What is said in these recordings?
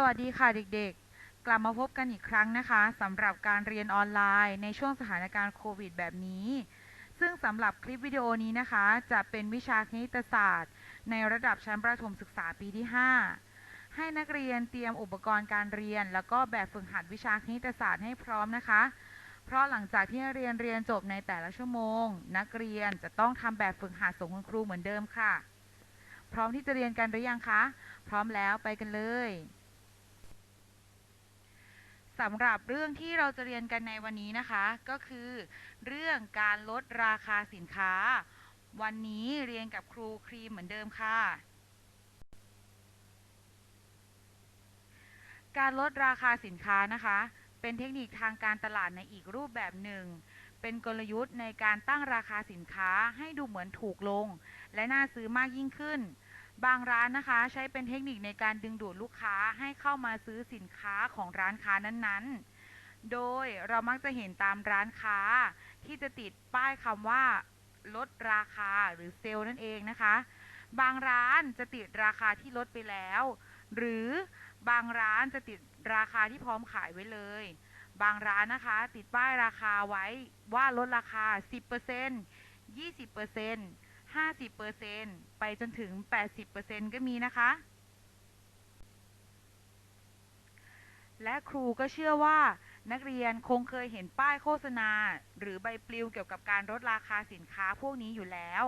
สวัสดีค่ะเด็กๆ กลับมาพบกันอีกครั้งนะคะสำหรับการเรียนออนไลน์ในช่วงสถานการณ์โควิดแบบนี้ ซึ่งสำหรับคลิปวิดีโอนี้นะคะ จะเป็นวิชาคณิตศาสตร์ ในระดับชั้นประถมศึกษาปีที่ 5 ให้นักเรียนเตรียมอุปกรณ์การเรียน แล้วก็แบบฝึกหัดวิชาคณิตศาสตร์ให้พร้อมนะคะ เพราะหลังจากที่นักเรียนเรียนจบในแต่ละชั่วโมง นักเรียนจะต้องทำแบบฝึกหัดส่งคุณครูเหมือนเดิมค่ะ พร้อมที่จะเรียนกันหรือยังคะ พร้อมแล้วไปกันเลย สำหรับเรื่องที่เราจะเรียนกันในวันนี้นะคะ ก็คือ เรื่องการลดราคาสินค้า วันนี้เรียนกับครูครีมเหมือนเดิมค่ะ การลดราคาสินค้านะคะ เป็นเทคนิคทางการตลาดในอีกรูปแบบหนึ่ง เป็นกลยุทธ์ในการตั้งราคาสินค้าให้ดูเหมือนถูกลง และน่าซื้อมากยิ่งขึ้น บางร้านนะคะใช้เป็นเทคนิคในการดึงดูดลูกค้าให้เข้ามาซื้อสินค้าของร้านค้านั้นๆ โดยเรามักจะเห็นตามร้านค้า ที่จะติดป้ายคำว่า ลดราคาหรือเซลล์นั่นเองนะคะ บางร้านจะติดราคาที่ลดไปแล้ว หรือบางร้านจะติดราคาที่พร้อมขายไว้เลย บางร้านนะคะ ติดป้ายราคาไว้ว่าลดราคา 10% 20% 50%ไปจนถึง 80%ก็มีนะคะ และครูก็เชื่อว่านักเรียนคงเคยเห็นป้ายโฆษณา หรือใบปลิวเกี่ยวกับการลดราคาสินค้าพวกนี้อยู่แล้ว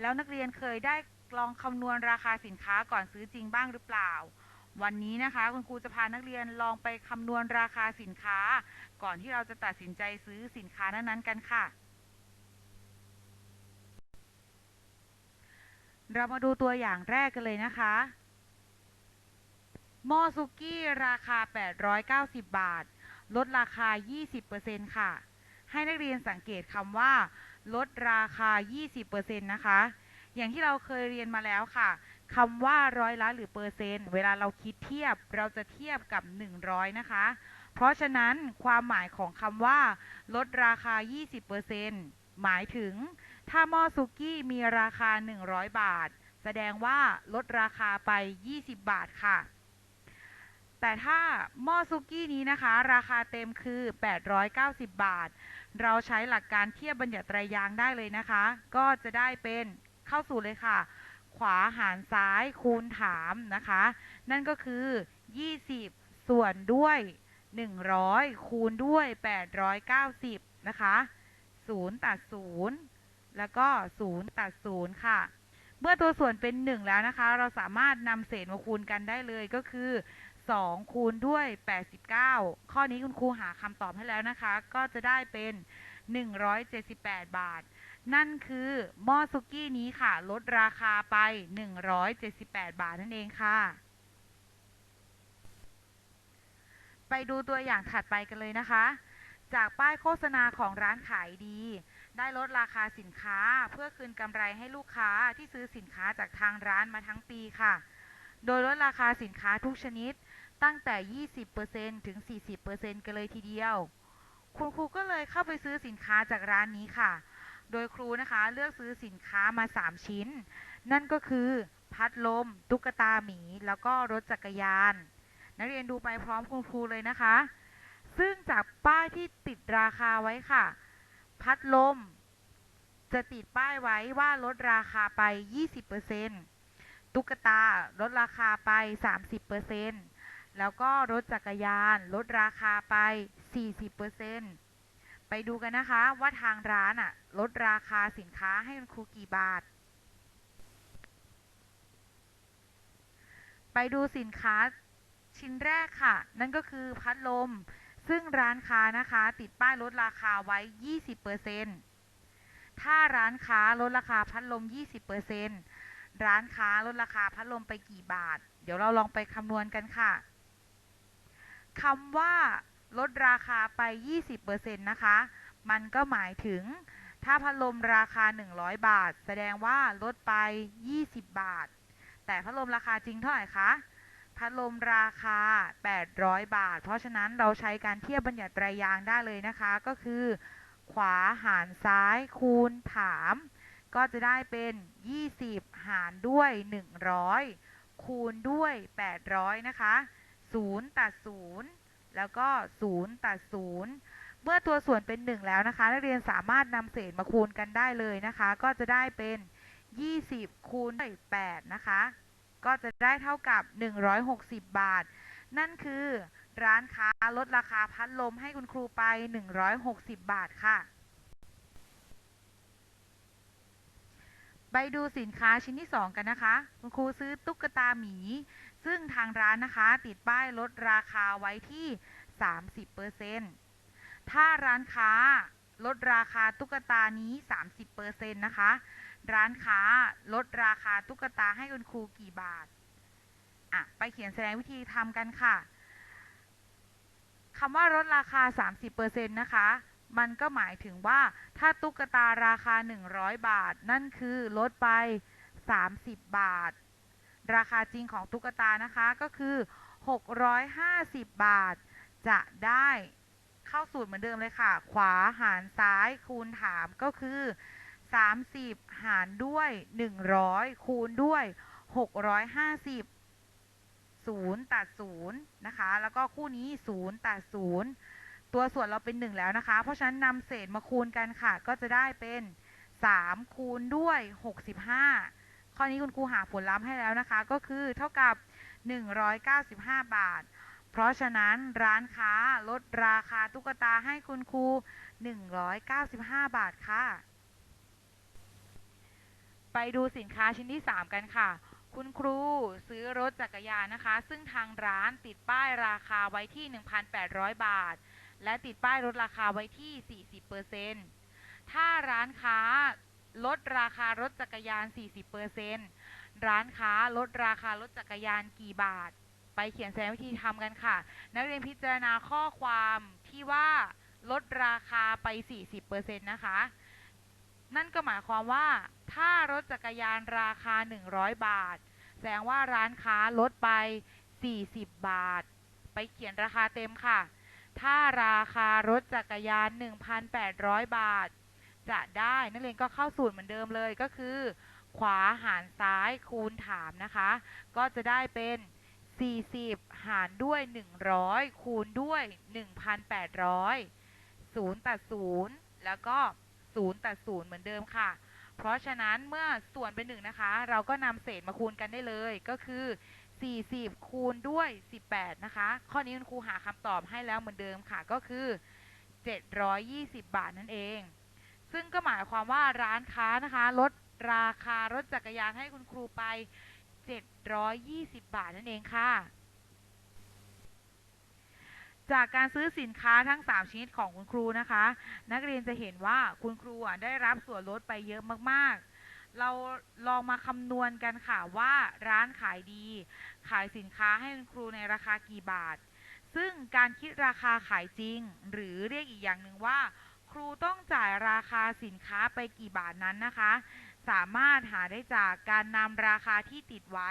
แล้วนักเรียนเคยได้ลองคำนวณราคาสินค้าก่อนซื้อจริงบ้างหรือเปล่า วันนี้นะคะคุณครูจะพานักเรียนลองไปคำนวณราคาสินค้า ก่อนที่เราจะตัดสินใจซื้อสินค้านั้นๆกันค่ะ เรามาดูตัวอย่างแรกกันเลยนะคะ หม้อซุกี้ราคา 890 บาท ลดราคา 20%ค่ะ ให้นักเรียนสังเกตคำว่า ลดราคา 20%นะคะ อย่างที่เราเคยเรียนมาแล้วค่ะคำว่าร้อยละหรือเปอร์เซ็นต์เวลาเราคิดเทียบเราจะเทียบกับ 100 นะคะ เพราะฉะนั้นความหมายของคำว่า ลดราคา 20%หมายถึง ถ้าหม้อซุกี้มีราคา 100 บาท แสดงว่าลดราคาไป 20 บาทค่ะ แต่ถ้าหม้อซุกี้นี้นะคะ ราคาเต็มคือ 890 บาท เราใช้หลักการเทียบบัญญัติไตรยางได้เลยนะคะ ก็จะได้เป็นเข้าสู่เลยค่ะ ขวาหารซ้ายคูณถามนะคะ นั่นก็คือ 20 ส่วนด้วย 100 คูณด้วย 890 นะคะ0ตัด0 แล้วก็ 0 ตัด 0 ค่ะ เมื่อตัวส่วนเป็น 1 แล้วนะคะ เราสามารถนำเศษมาคูณกันได้เลยก็คือ 2 คูณด้วย 89 ข้อนี้คุณครูหาคำตอบให้แล้วนะคะ ก็จะได้เป็น 178 บาท นั่นคือหม้อซุกี้นี้ค่ะ ลดราคาไป 178 บาทนั่นเองค่ะไปดูตัวอย่างถัดไปกันเลยนะคะ จากป้ายโฆษณาของร้านขายดี ได้ลดราคาสินค้าเพื่อคืนกำไรให้ลูกค้าที่ซื้อสินค้าจากทางร้านมาทั้งปีค่ะ โดยลดราคาสินค้าทุกชนิดตั้งแต่ 20%ถึง 40%กันเลยทีเดียว คุณครูก็เลยเข้าไปซื้อสินค้าจากร้านนี้ค่ะ โดยครูนะคะเลือกซื้อสินค้ามา 3 ชิ้น นั่นก็คือพัดลม ตุ๊กตาหมี แล้วก็รถจักรยาน นักเรียนดูไปพร้อมคุณครูเลยนะคะ ซึ่งจากป้ายที่ติดราคาไว้ค่ะ พัดลม จะติดป้ายไว้ว่าลดราคาไป 20%ตุ๊กตาลดราคาไป 30%แล้วก็รถจักรยานลดราคาไป 40%ไปดูกันนะคะว่าทางร้านอะลดราคาสินค้าให้คุณครูกี่บาท ไปดูสินค้าชิ้นแรกค่ะ นั่นก็คือพัดลม ซึ่งร้านค้านะคะติดป้ายลดราคาไว้ 20%ถ้าร้านค้าลดราคาพัดลม 20%ร้านค้าลดราคาพัดลมไปกี่บาท เดี๋ยวเราลองไปคำนวณกันค่ะคำว่าลดราคาไป 20%นะคะ มันก็หมายถึง ถ้าพัดลมราคา 100 บาท แสดงว่าลดไป 20 บาท แต่พัดลมราคาจริงเท่าไหร่คะ พัดลมราคา 800 บาท เพราะฉะนั้นเราใช้การเทียบบัญญัติไตรยางได้เลยนะคะ ก็คือ ขวาหารซ้ายคูณถาม ก็จะได้เป็น 20 หารด้วย 100 คูณด้วย 800 นะคะ 0 ตัด 0 แล้วก็ 0 ตัด 0 เมื่อตัวส่วนเป็น 1 แล้วนะคะ นักเรียนสามารถนำเศษมาคูณกันได้เลยนะคะ ก็จะได้เป็น 20 คูณด้วย8นะคะ ก็จะได้เท่ากับ 160 บาท นั่นคือร้านค้าลดราคาพัดลมให้คุณครูไป 160 บาทค่ะ ไปดูสินค้าชิ้นที่ 2 กันนะคะ คุณครูซื้อตุ๊กตาหมี ซึ่งทางร้านนะคะ ติดป้ายลดราคาไว้ที่ 30%ถ้าร้านค้าลดราคาตุ๊กตานี้ 30%นะคะ ร้านค้าลดราคาตุ๊กตาให้คุณครูกี่บาทอะไปเขียนแสดงวิธีทำกันค่ะคำว่าลดราคา 30%นะคะ มันก็หมายถึงว่าถ้าตุ๊กตาราคา 100 บาท นั่นคือลดไป 30 บาท ราคาจริงของตุ๊กตานะคะก็คือ 650 บาท จะได้เข้าสูตรเหมือนเดิมเลยค่ะ ขวาหารซ้ายคูณถามก็คือ 30 หารด้วย 100 คูณด้วย 650 0ตัด0นะคะ แล้วก็คู่นี้ 0ตัด0ตัวส่วนเราเป็น 1 แล้วนะคะ เพราะฉะนั้นนำเศษมาคูณกันค่ะ ก็จะได้เป็น 3 คูณด้วย 65 ข้อนี้คุณครูหาผลลัพธ์ให้แล้วนะคะ ก็คือเท่ากับ 195 บาท เพราะฉะนั้นร้านค้าลดราคาตุ๊กตาให้คุณครู 195 บาทค่ะ ไปดูสินค้าชิ้นที่ 3 กันค่ะ คุณครูซื้อรถจักรยานนะคะ ซึ่งทางร้านติดป้ายราคาไว้ที่ 1,800 บาท และติดป้ายลดราคาไว้ที่ 40%ถ้าร้านค้าลดราคารถจักรยาน 40%ร้านค้าลดราคารถจักรยานกี่บาท ไปเขียนแสดงวิธีทำกันค่ะ นักเรียนพิจารณาข้อความที่ว่าลดราคาไป 40%นะคะ นั่นก็หมายความว่า ถ้ารถจักรยานราคา 100 บาท แสดงว่าร้านค้าลดไป 40 บาท ไปเขียนราคาเต็มค่ะ ถ้าราคารถจักรยาน 1,800 บาท จะได้นักเรียนก็เข้าสูตรเหมือนเดิมเลยก็คือ ขวาหารซ้ายคูณถามนะคะ ก็จะได้เป็น 40 หารด้วย 100 คูณด้วย 1,800 0ตัด0แล้วก็ 0ตัด0เหมือนเดิมค่ะ เพราะฉะนั้นเมื่อส่วนเป็น1นะคะ เราก็นำเศษมาคูณกันได้เลย ก็คือ 40 คูณด้วย 18 นะคะ ข้อนี้คุณครูหาคำตอบให้แล้วเหมือนเดิมค่ะ ก็คือ 720 บาทนั่นเอง ซึ่งก็หมายความว่าร้านค้านะคะลดราคารถจักรยานให้คุณครูไป 720 บาทนั่นเองค่ะ จากการซื้อสินค้าทั้ง 3 ชนิดของคุณครูนะคะ นักเรียนจะเห็นว่าคุณครูอะได้รับส่วนลดไปเยอะมากๆ เราลองมาคำนวณกันค่ะว่าร้านขายดี ขายสินค้าให้คุณครูในราคากี่บาท ซึ่งการคิดราคาขายจริง หรือเรียกอีกอย่างหนึ่งว่า ครูต้องจ่ายราคาสินค้าไปกี่บาทนั้นนะคะ สามารถหาได้จากการนำราคาที่ติดไว้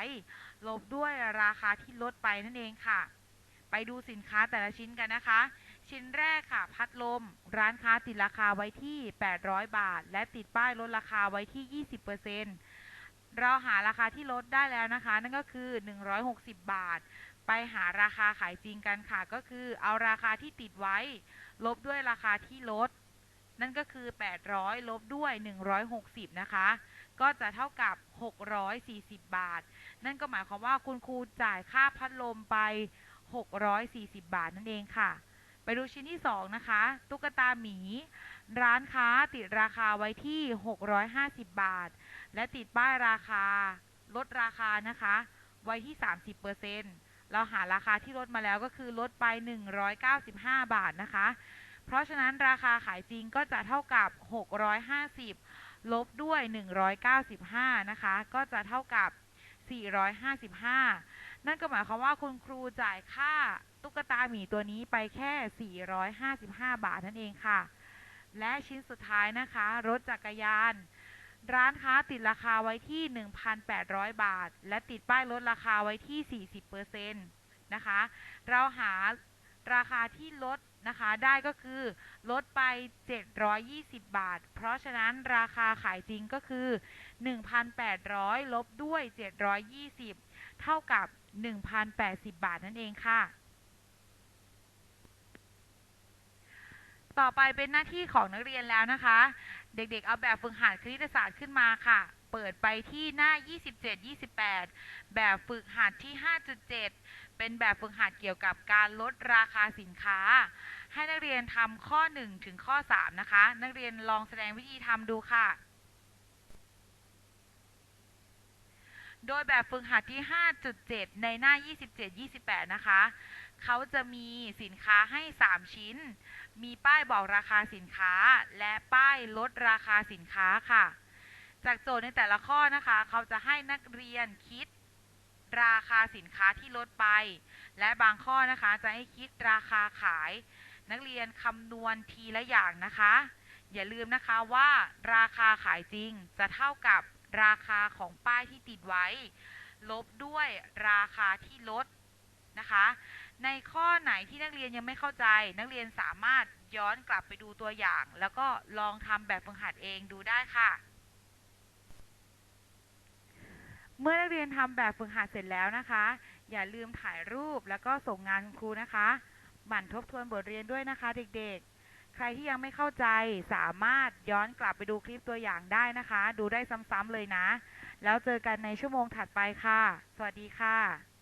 ลบด้วยราคาที่ลดไปนั่นเองค่ะ ไปดูสินค้าแต่ละชิ้นกันนะคะ ชิ้นแรกค่ะ พัดลม ร้านค้าติดราคาไว้ที่ 800 บาท และติดป้ายลดราคาไว้ที่ 20%เราหาราคาที่ลดได้แล้วนะคะ นั่นก็คือ 160 บาท ไปหาราคาขายจริงกันค่ะ ก็คือเอาราคาที่ติดไว้ ลบด้วยราคาที่ลด นั่นก็คือ 800 ลบด้วย 160 นะคะ ก็จะเท่ากับ 640 บาท นั่นก็หมายความว่าคุณครูจ่ายค่าพัดลมไป 640 บาทนั่นเองค่ะ ไปดูชิ้นที่ 2 นะคะ ตุ๊กตาหมี ร้านค้าติดราคาไว้ที่ 650 บาท และติดป้ายราคา ลดราคานะคะ ไว้ที่ 30%เราหาราคาที่ลดมาแล้วก็คือลดไป 195 บาทนะคะ เพราะฉะนั้นราคาขายจริงก็จะเท่ากับ 650 ลบด้วย 195 นะคะ ก็จะเท่ากับ 455 นั่นก็หมายความว่าคุณครูจ่ายค่าตุ๊กตาหมีตัวนี้ไปแค่ 455 บาทนั่นเองค่ะ และชิ้นสุดท้ายนะคะ รถจักรยาน ร้านค้าติดราคาไว้ที่ 1,800 บาท และติดป้ายลดราคาไว้ที่ 40%นะคะ เราหาราคาที่ลดนะคะได้ก็คือลดไป 720 บาท เพราะฉะนั้นราคาขายจริงก็คือ 1,800 ลบด้วย 720 เท่ากับ 1,080 บาทนั่นเองค่ะ ต่อไปเป็นหน้าที่ของนักเรียนแล้วนะคะ เด็กๆ เอาแบบฝึกหัดคณิตศาสตร์ขึ้นมาค่ะ เปิดไปที่หน้า 27-28 แบบฝึกหัดที่ 5.7 เป็นแบบฝึกหัดเกี่ยวกับการลดราคาสินค้าให้นักเรียนทำข้อ 1 ถึงข้อ 3 นะคะ นักเรียนลองแสดงวิธีทำดูค่ะ โดยแบบฝึกหัดที่ 5.7 ในหน้า 27-28 นะคะ เขาจะมีสินค้าให้ 3 ชิ้น มีป้ายบอกราคาสินค้า และป้ายลดราคาสินค้าค่ะ จากโจทย์ในแต่ละข้อนะคะ เขาจะให้นักเรียนคิดราคาสินค้าที่ลดไป และบางข้อนะคะจะให้คิดราคาขาย นักเรียนคำนวณทีละอย่างนะคะ อย่าลืมนะคะว่าราคาขายจริงจะเท่ากับ ราคาของป้ายที่ติดไว้ ลบด้วยราคาที่ลดนะคะ ในข้อไหนที่นักเรียนยังไม่เข้าใจ นักเรียนสามารถย้อนกลับไปดูตัวอย่าง แล้วก็ลองทำแบบฝึกหัดเองดูได้ค่ะ เมื่อนักเรียนทำแบบฝึกหัดเสร็จแล้วนะคะ อย่าลืมถ่ายรูปแล้วก็ส่งงานคุณครูนะคะ หมั่นทบทวนบทเรียนด้วยนะคะเด็กๆ ใครที่ยังไม่เข้าใจสามารถย้อนกลับไปดูคลิปตัวอย่างได้นะคะ ดูได้ซ้ำๆเลยนะ แล้วเจอกันในชั่วโมงถัดไปค่ะ สวัสดีค่ะ